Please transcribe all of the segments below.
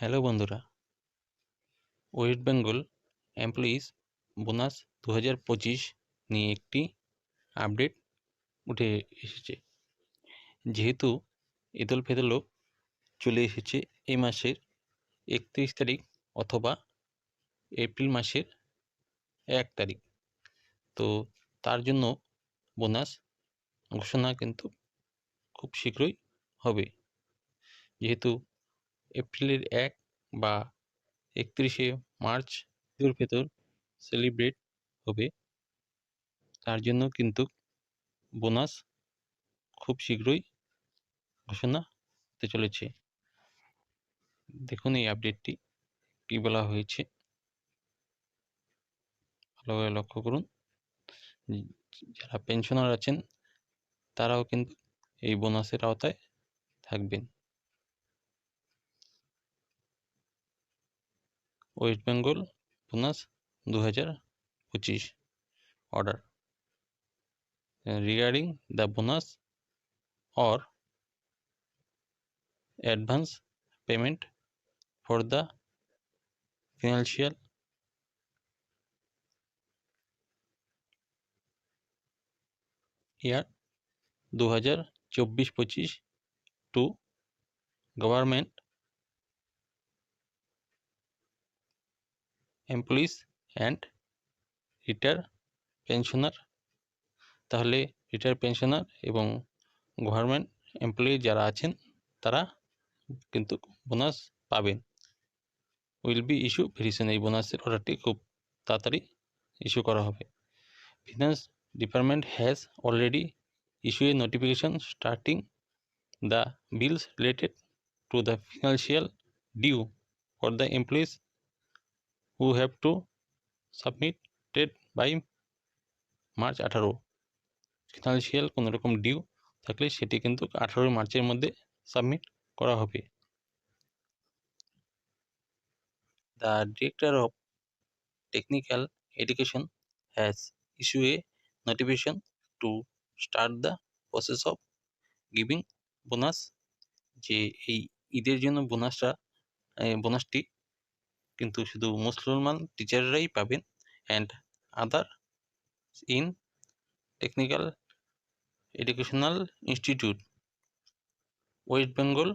Hello বন্ধুরা। West Bengal employees bonus দু হাজার পঁচিশ নিয়ে একটি আপডেট উঠে এসেছে। যেহেতু ঈদুল ফিতরও চলে এসেছে এই মাসের একত্রিশ তারিখ অথবা এপ্রিল মাসের এক তারিখ। তো তার জন্য বোনাস ঘোষণা কিন্তু খুব শীঘ্রই হবে। যেহেতু এপ্রিলের এক বা একত্রিশে মার্চ ঈদুল ফিতর সেলিব্রেট হবে। তার জন্য কিন্তু বোনাস খুব শীঘ্রই ঘোষণা হতে চলেছে। দেখুন এই আপডেটটি কী বলা হয়েছে। ভালোভাবে লক্ষ্য করুন। যারা পেনশনার আছেন, তারাও কিন্তু এই বোনাসের আওতায় থাকবেন। ওয়েস্ট বেঙ্গল বোনাস দু হাজার পঁচিশ order regarding the bonus or advance payment for the financial year দু হাজার চব্বিশ পঁচিশ to government employees and retire pensioner তাহলে রিটায়ার পেনশনার এবং গভর্নমেন্ট এমপ্লয়ি যারা আছেন, তারা কিন্তু বোনাস পাবেন। উইল বি ইস্যু ভেরিসন এই বোনাসের অর্ডারটি খুব তাড়াতাড়ি ইস্যু করা হবে। Finance department has already issue a notification starting the bills related to the financial due for the employees who have to submitted by March আঠারো। ফিনান্সিয়াল কোনো রকম ডিউ থাকলে সেটি কিন্তু আঠারোই মার্চের মধ্যে সাবমিট করা হবে। The director of technical education has issue a notification to start the process of giving bonus যে এই ঈদের জন্য বোনাসটা বোনাসটি কিন্তু শুধু মুসলমান টিচাররাই পাবেন and other in technical educational institute West Bengal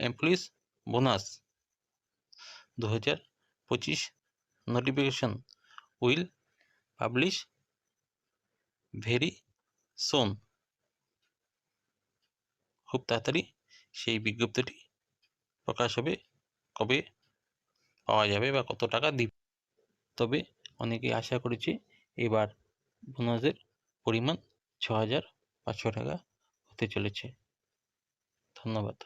employees bonus দু হাজার পঁচিশ notification will publish very soon খুব তাড়াতাড়ি সেই বিজ্ঞপ্তিটি প্রকাশ হবে কবে? পাওয়া যাবে বা কত টাকা দিবে। তবে অনেকে আশা করেছে এবার বোনাসের পরিমাণ ছ হাজার পাঁচশো টাকা হতে চলেছে। ধন্যবাদ।